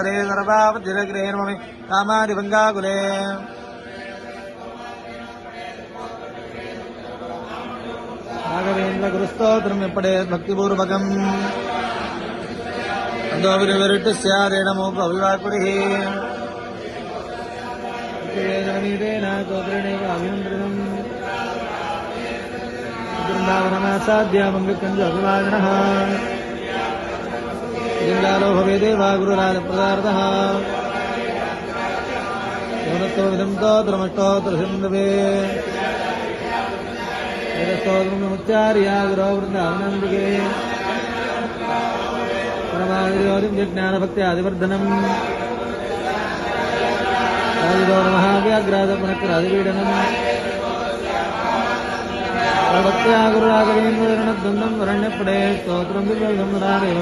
సంవత్సరే సర్వావధిరగ్రేర్మమి కామాది భంగాకులే రాఘవేంద్ర గురుస్తోత్రం ఎప్పుడే భక్తిపూర్వకం. అందోవిరివరిట్టు స్యాదేడమోపు కవివాకుడి అభినందనం. బృందావనమాసాద్యామంగకంజు అభివాదన. देवागुरुराजप्रदार्थः योनत्वमिदं तोत्रमष्टोत्रसिन्धवे वेदस्तोत्रमुच्चार्या गुरोवृन्दावनाम्बिके परमागुरियोदिं यज्ञानभक्त्यादिवर्धनम् नमः व्याघ्रादपुनः పరమాదిరోధిం జ్ఞానభక్తి ఆదివర్ధనం రాజుగో మహావ్యాగ్రాజ పునఃరాజపీడనం భక్త్యా గురురాఘవేంద్రద్వందం వరణ్యపడే స్తోత్రం దివ్యం రాదే